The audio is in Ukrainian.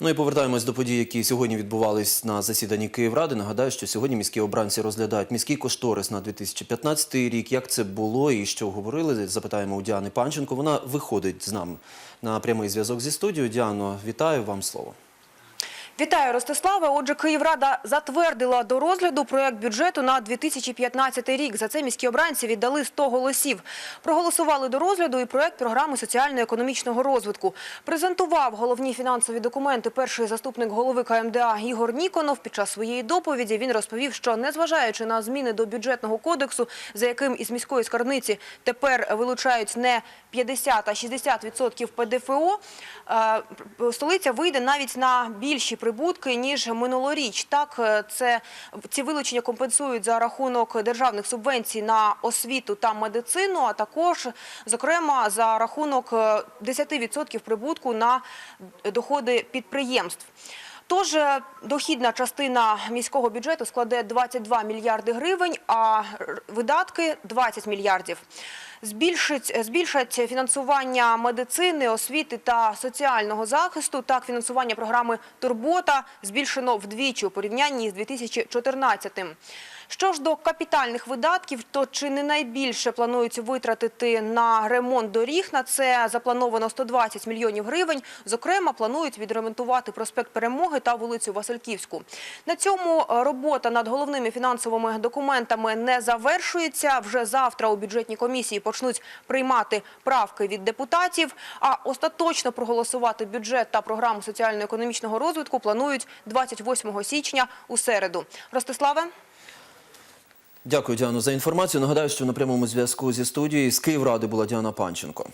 Ну і повертаємось до подій, які сьогодні відбувались на засіданні Київради. Нагадаю, що сьогодні міські обранці розглядають міський кошторис на 2015 рік. Як це було і що говорили? Запитаємо у Діани Панченко. Вона виходить з нами на прямий зв'язок зі студією. Діано, вітаю вам слово. Вітаю, Ростиславе. Отже, Київрада затвердила до розгляду проект бюджету на 2015 рік. За це міські обранці віддали 100 голосів. Проголосували до розгляду і проект програми соціально-економічного розвитку. Презентував головні фінансові документи перший заступник голови КМДА Ігор Ніконов. Під час своєї доповіді він розповів, що незважаючи на зміни до бюджетного кодексу, за яким із міської скарбниці тепер вилучають не 50, а 60% ПДФО, е, столиця вийде навіть на більші прибутки, ніж минулоріч. Так, е, це, ці вилучення компенсують за рахунок державних субвенцій на освіту та медицину, а також, зокрема, за рахунок е, 10% прибутку на доходи підприємств. Тож е, дохідна частина міського бюджету складе 22 мільярди гривень, а видатки – 20 мільярдів. Збільшить, збільшать фінансування медицини, освіти та соціального захисту. Так, фінансування програми «Турбота» збільшено вдвічі у порівнянні з 2014-м. Що ж до капітальних видатків, то чи не найбільше планують витратити на ремонт доріг? На це заплановано 120 мільйонів гривень. Зокрема, планують відремонтувати проспект Перемоги та вулицю Васильківську. На цьому е, робота над головними фінансовими документами не завершується. Вже завтра у бюджетній комісії почнуть приймати правки від депутатів. А остаточно проголосувати бюджет та програму соціально-економічного розвитку планують 28 січня у середу. Ростиславе? Дякую, Діано, за інформацію. Нагадаю, що на прямому зв'язку зі студією з Київради була Діана Панченко.